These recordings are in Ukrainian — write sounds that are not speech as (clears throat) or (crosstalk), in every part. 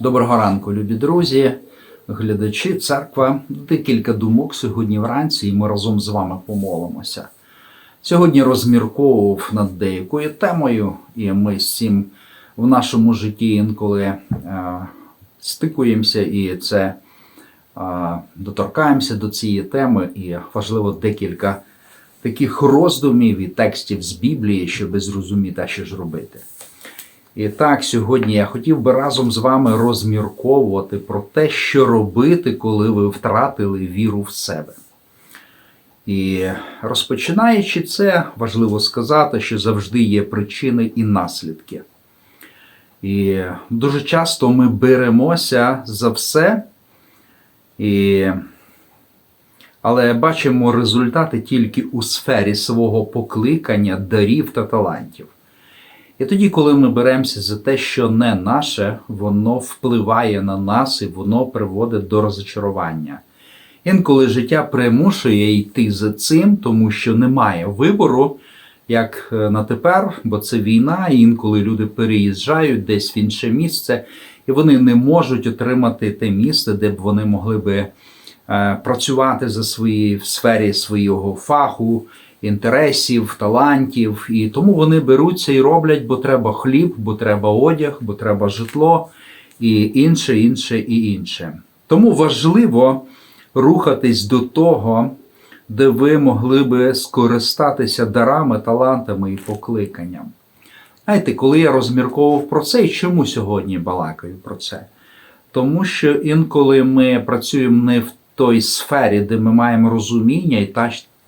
Доброго ранку, любі друзі, глядачі, церква. Декілька думок сьогодні вранці, і ми разом з вами помолимося. Сьогодні розмірковував над деякою темою, і ми з цим в нашому житті інколи е, стикуємося і це е, доторкаємося до цієї теми. І важливо декілька таких роздумів і текстів з Біблії, щоб зрозуміти, що ж робити. І так, сьогодні я хотів би разом з вами розмірковувати про те, що робити, коли ви втратили віру в себе. І розпочинаючи це, важливо сказати, що завжди є причини і наслідки. І дуже часто ми беремося за все, і... але бачимо результати тільки у сфері свого покликання, дарів та талантів. І тоді, коли ми беремося за те, що не наше, воно впливає на нас і воно приводить до розочарування. Інколи життя примушує йти за цим, тому що немає вибору, як е, на тепер, бо це війна, і інколи люди переїжджають десь в інше місце, і вони не можуть отримати те місце, де б вони могли би е, працювати за свої в сфері свого фаху інтересів, талантів, і тому вони беруться і роблять, бо треба хліб, бо треба одяг, бо треба житло і інше, інше і інше. Тому важливо рухатись до того, де ви могли би скористатися дарами, талантами і покликанням. Знаєте, коли я розмірковував про це, і чому сьогодні балакаю про це? Тому що інколи ми працюємо не в той сфері, де ми маємо розуміння, і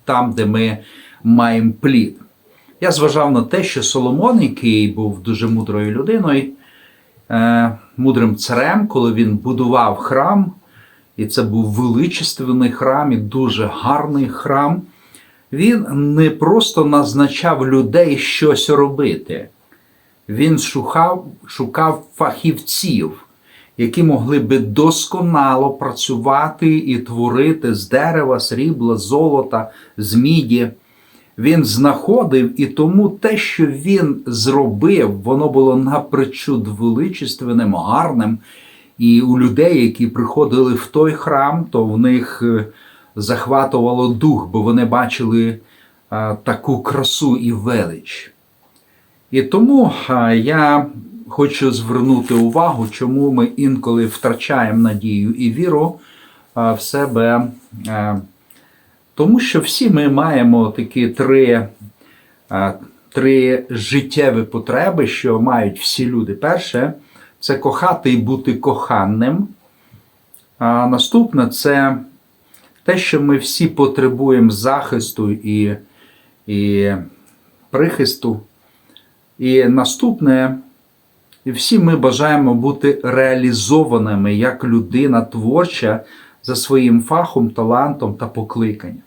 там, де ми маємо плід. Я зважав на те, що Соломон, який був дуже мудрою людиною, е, мудрим царем, коли він будував храм, і це був величественний храм і дуже гарний храм, він не просто назначав людей щось робити. Він шукав, шукав фахівців, які могли би досконало працювати і творити з дерева, срібла, золота, з міді він знаходив, і тому те, що він зробив, воно було напричуд величественним, гарним. І у людей, які приходили в той храм, то в них е, захватувало дух, бо вони бачили а, таку красу і велич. І тому а, я хочу звернути увагу, чому ми інколи втрачаємо надію і віру в себе. Тому що всі ми маємо такі три три життєві потреби, що мають всі люди. Перше це кохати і бути коханим. А наступне це те, що ми всі потребуємо захисту і, і прихисту. І наступне, всі ми бажаємо бути реалізованими як людина творча за своїм фахом, талантом та покликанням.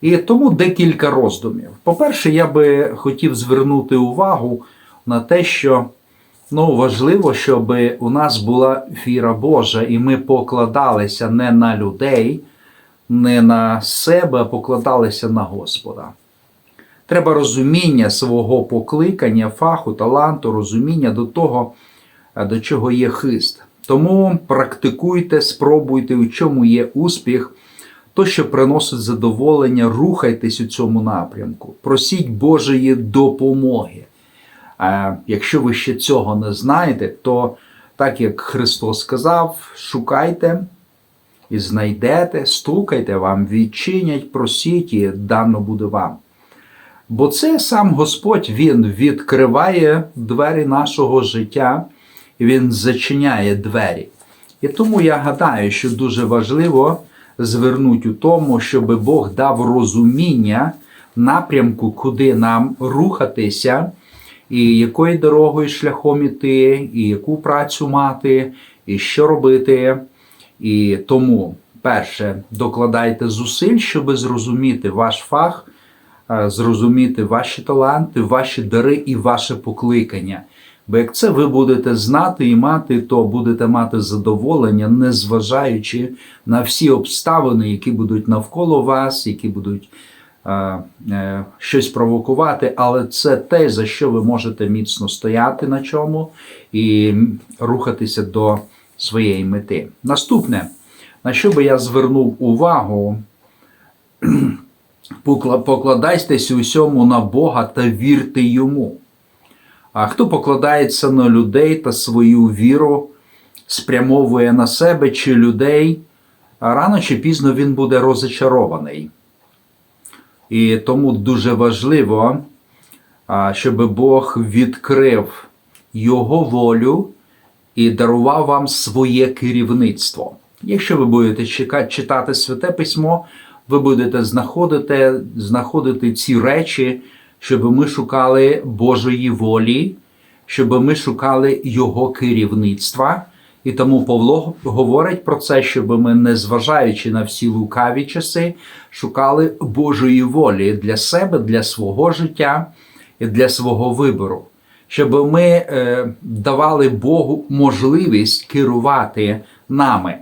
І тому декілька роздумів. По-перше, я би хотів звернути увагу на те, що ну, важливо, щоб у нас була віра Божа, і ми покладалися не на людей, не на себе, а покладалися на Господа. Треба розуміння свого покликання, фаху, таланту, розуміння до того, до чого є хист. Тому практикуйте, спробуйте, у чому є успіх, то, що приносить задоволення, рухайтесь у цьому напрямку. Просіть Божої допомоги. А якщо ви ще цього не знаєте, то так як Христос сказав, шукайте і знайдете, стукайте вам, відчинять, просіть, і дано буде вам. Бо це сам Господь Він відкриває двері нашого життя він зачиняє двері. І тому я гадаю, що дуже важливо звернути у тому, щоб Бог дав розуміння напрямку, куди нам рухатися, і якою дорогою шляхом іти, і яку працю мати, і що робити. І тому, перше, докладайте зусиль, щоб зрозуміти ваш фах, зрозуміти ваші таланти, ваші дари і ваше покликання. Бо як це ви будете знати і мати, то будете мати задоволення, незважаючи на всі обставини, які будуть навколо вас, які будуть е, е, щось провокувати, але це те, за що ви можете міцно стояти на чому і рухатися до своєї мети. Наступне, на що би я звернув увагу, (clears throat) покла- покладайтесь усьому на Бога та вірте йому. А хто покладається на людей та свою віру спрямовує на себе чи людей, рано чи пізно він буде розочарований. І тому дуже важливо, щоб Бог відкрив Його волю і дарував вам своє керівництво. Якщо ви будете читати святе письмо, ви будете знаходити, знаходити ці речі, щоб ми шукали Божої волі, щоб ми шукали Його керівництва. І тому Павло говорить про це, щоб ми, незважаючи на всі лукаві часи, шукали Божої волі для себе, для свого життя і для свого вибору, щоб ми е, давали Богу можливість керувати нами.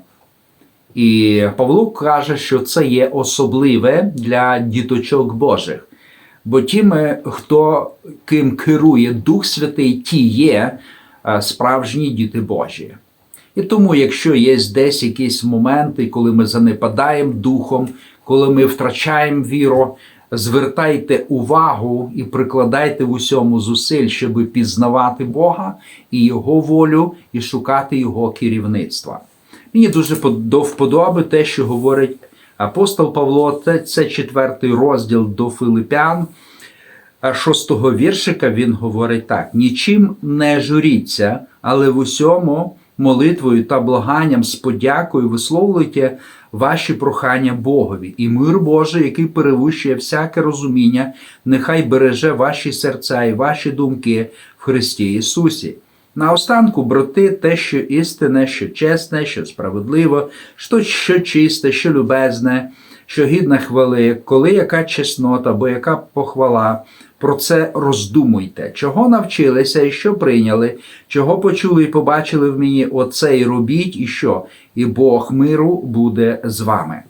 І Павло каже, що це є особливе для діточок Божих. Бо тим, е, хто ким керує Дух Святий, ті є е, справжні діти Божі. І тому, якщо є десь якісь моменти, коли ми занепадаємо духом, коли ми втрачаємо віру, звертайте увагу і прикладайте в усьому зусиль, щоб пізнавати Бога і Його волю, і шукати Його керівництва. Мені дуже до вподоби те, що говорить апостол Павло, це, четвертий розділ до Филипян. Шостого віршика він говорить так: нічим не журіться, але в усьому молитвою та благанням з подякою висловлюйте ваші прохання Богові, і мир Божий, який перевищує всяке розуміння, нехай береже ваші серця і ваші думки в Христі Ісусі. Наостанку, брати, те, що істинне, що чесне, що справедливо, що, що чисте, що любезне, що гідне хвали, коли яка чеснота або яка похвала, про це роздумуйте, чого навчилися і що прийняли, чого почули і побачили в мені, оце і робіть, і що, і Бог миру буде з вами.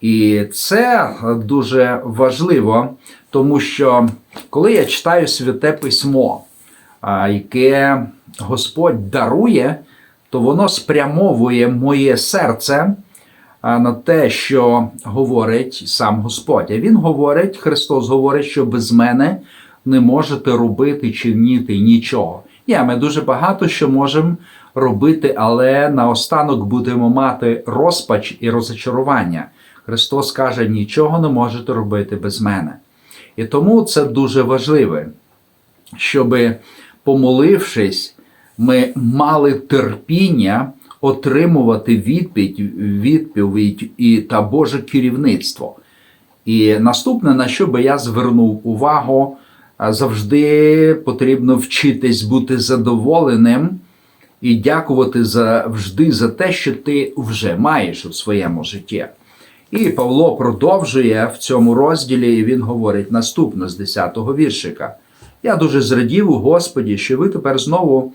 І це дуже важливо, тому що коли я читаю святе письмо, яке Господь дарує, то воно спрямовує моє серце на те, що говорить сам Господь. А Він говорить, Христос говорить, що без мене не можете робити чинити нічого. Є, ми дуже багато що можемо робити, але наостанок будемо мати розпач і розочарування. Христос каже, нічого не можете робити без мене. І тому це дуже важливо, щоб, помолившись, ми мали терпіння отримувати відповідь, відповідь і та Боже керівництво. І наступне, на що би я звернув увагу, завжди потрібно вчитись бути задоволеним і дякувати завжди за те, що ти вже маєш у своєму житті. І Павло продовжує в цьому розділі, і він говорить наступне з 10-го віршика. Я дуже зрадів у Господі, що ви тепер знову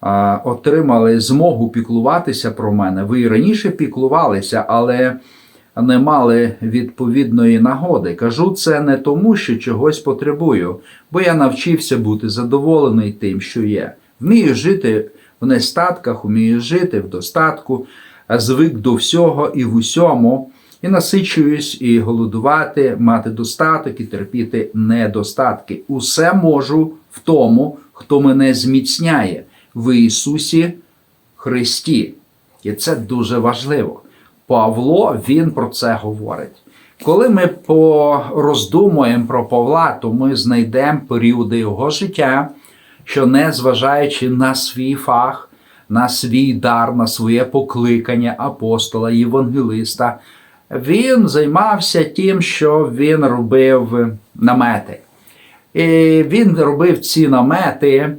а, отримали змогу піклуватися про мене. Ви і раніше піклувалися, але не мали відповідної нагоди. Кажу це не тому, що чогось потребую, бо я навчився бути задоволений тим, що є. Вмію жити в нестатках, вмію жити в достатку, звик до всього і в усьому, і насичуюсь, і голодувати, мати достаток і терпіти недостатки. Усе можу в тому, хто мене зміцняє в Ісусі Христі. І це дуже важливо. Павло він про це говорить. Коли ми пороздумуємо про Павла, то ми знайдемо періоди його життя, що незважаючи на свій фах, на свій дар, на своє покликання апостола, євангелиста, він займався тим, що він робив намети. І він робив ці намети,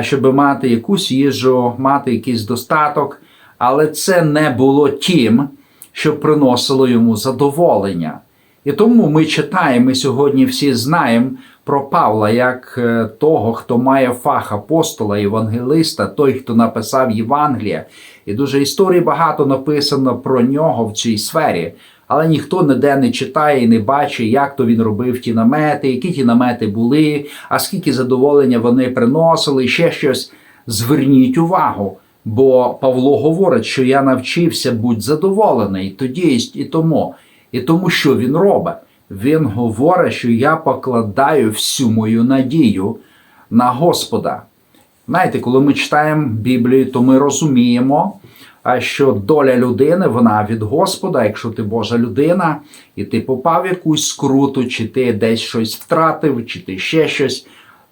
щоб мати якусь їжу, мати якийсь достаток, але це не було тим, що приносило йому задоволення. І тому ми читаємо, ми сьогодні всі знаємо про Павла як е, того, хто має фах апостола, євангелиста, той, хто написав Євангелія. І дуже історій багато написано про нього в цій сфері. Але ніхто ніде не читає і не бачить, як то він робив ті намети, які ті намети були, а скільки задоволення вони приносили, і ще щось. Зверніть увагу, бо Павло говорить, що я навчився будь задоволений тоді і тому. І тому, що він робить? Він говорить, що я покладаю всю мою надію на Господа. Знаєте, коли ми читаємо Біблію, то ми розуміємо, що доля людини вона від Господа. Якщо ти Божа людина, і ти попав в якусь скруту, чи ти десь щось втратив, чи ти ще щось,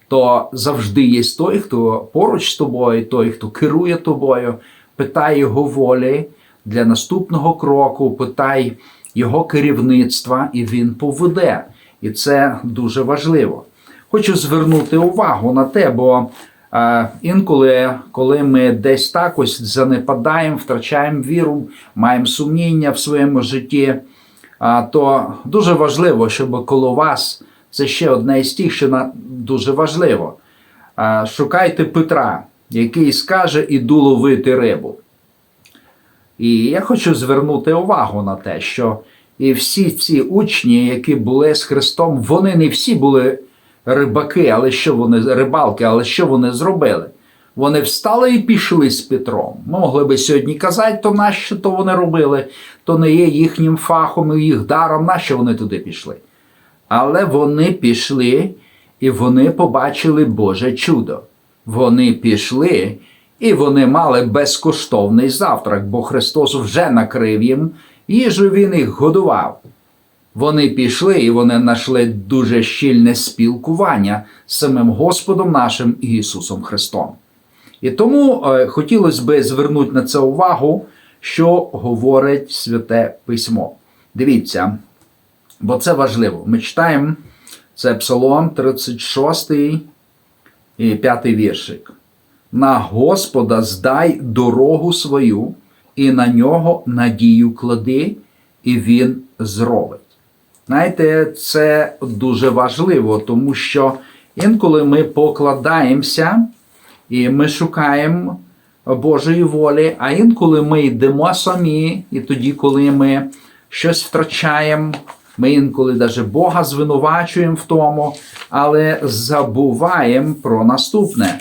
то завжди є той, хто поруч з тобою, той, хто керує тобою, питай його волі для наступного кроку, питай його керівництва, і він поведе. І це дуже важливо. Хочу звернути увагу на те, бо е, інколи, коли ми десь так ось занепадаємо, втрачаємо віру, маємо сумніння в своєму житті, а, то дуже важливо, щоб коло вас це ще одне із тих, що на, дуже важливо. А, шукайте Петра, який скаже іду ловити рибу. І я хочу звернути увагу на те, що і всі ці учні, які були з Христом, вони не всі були рибаки, але що вони рибалки, але що вони зробили? Вони встали і пішли з Петром. Ми могли би сьогодні казати, то нащо то вони робили, то не є їхнім фахом і їх даром, нащо вони туди пішли. Але вони пішли і вони побачили Боже чудо. Вони пішли і вони мали безкоштовний завтрак, бо Христос вже накрив їм їжу, Він їх годував. Вони пішли і вони знайшли дуже щільне спілкування з самим Господом нашим Ісусом Христом. І тому е, хотілося би звернути на це увагу, що говорить Святе Письмо. Дивіться, бо це важливо. Ми читаємо це Псалом 36 і 5 віршик. На Господа здай дорогу свою, і на нього надію клади, і Він зробить. Знаєте, це дуже важливо, тому що інколи ми покладаємося і ми шукаємо Божої волі, а інколи ми йдемо самі, і тоді, коли ми щось втрачаємо, ми інколи навіть Бога звинувачуємо в тому, але забуваємо про наступне,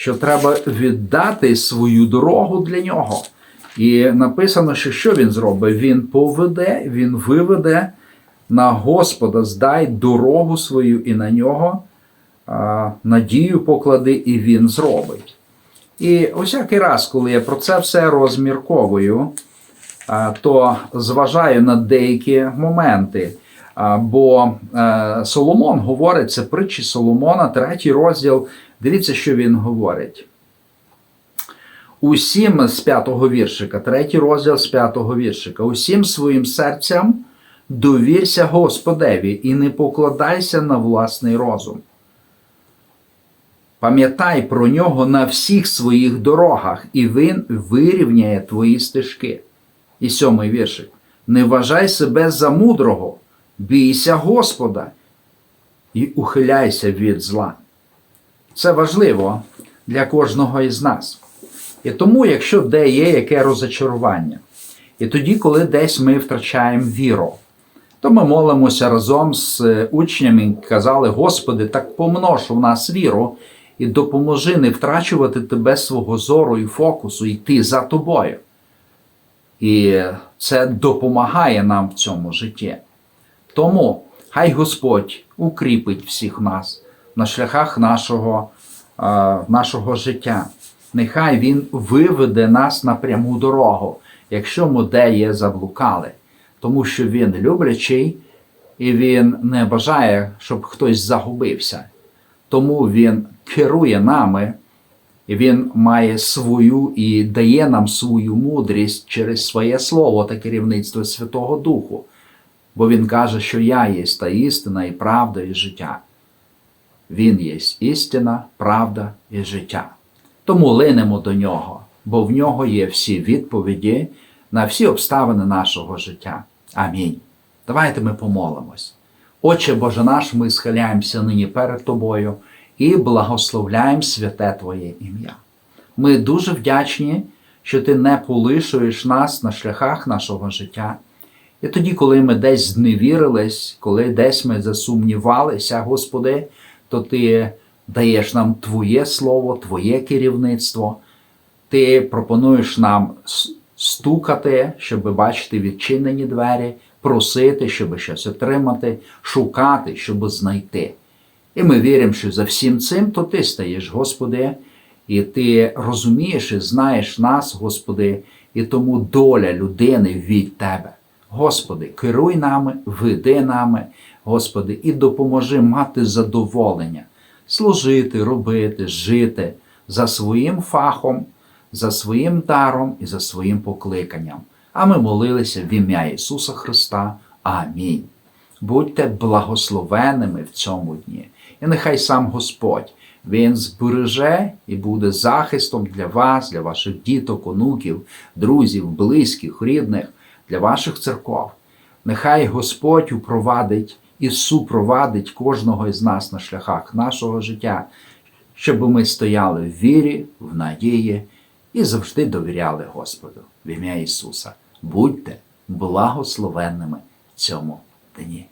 що треба віддати свою дорогу для нього. І написано, що що він зробить? Він поведе, він виведе на Господа, здай дорогу свою і на нього а, надію поклади, і він зробить. І усякий раз, коли я про це все розмірковую, а, то зважаю на деякі моменти. А, Бо е, Соломон говорить, це притчі Соломона, третій розділ. Дивіться, що він говорить. Усім з п'ятого віршика, третій розділ з п'ятого віршика, усім своїм серцям довірся Господеві і не покладайся на власний розум. Пам'ятай про нього на всіх своїх дорогах, і він вирівняє твої стежки. І сьомий віршик. Не вважай себе за мудрого, бійся Господа і ухиляйся від зла. Це важливо для кожного із нас. І тому, якщо де є яке розочарування, і тоді, коли десь ми втрачаємо віру, то ми молимося разом з учнями і казали, Господи, так помнож у нас віру і допоможи не втрачувати тебе свого зору і фокусу, йти за тобою. І це допомагає нам в цьому житті. Тому хай Господь укріпить всіх нас на шляхах нашого, нашого життя. Нехай Він виведе нас на пряму дорогу, якщо ми де є заблукали, тому що Він люблячий і Він не бажає, щоб хтось загубився. Тому Він керує нами, і Він має свою і дає нам свою мудрість через своє слово та керівництво Святого Духу. Бо Він каже, що я є та істина, і правда, і життя. Він є істина, правда і життя. Тому линемо до нього, бо в нього є всі відповіді на всі обставини нашого життя. Амінь. Давайте ми помолимось. Отче Боже наш, ми схиляємося нині перед Тобою і благословляємо святе Твоє ім'я. Ми дуже вдячні, що Ти не полишуєш нас на шляхах нашого життя, І тоді, коли ми десь зневірились, коли десь ми засумнівалися, Господи, то Ти даєш нам Твоє Слово, Твоє керівництво. Ти пропонуєш нам стукати, щоб бачити відчинені двері, просити, щоб щось отримати, шукати, щоб знайти. І ми віримо, що за всім цим то ти стаєш, Господи, і ти розумієш і знаєш нас, Господи, і тому доля людини від Тебе. Господи, керуй нами, веди нами, Господи, і допоможи мати задоволення, служити, робити, жити за своїм фахом, за своїм даром і за своїм покликанням. А ми молилися в ім'я Ісуса Христа. Амінь. Будьте благословеними в цьому дні. І нехай сам Господь Він збереже і буде захистом для вас, для ваших діток, онуків, друзів, близьких, рідних, для ваших церков. Нехай Господь упровадить і супровадить кожного із нас на шляхах нашого життя, щоб ми стояли в вірі, в надії і завжди довіряли Господу в ім'я Ісуса. Будьте благословенними в цьому дні.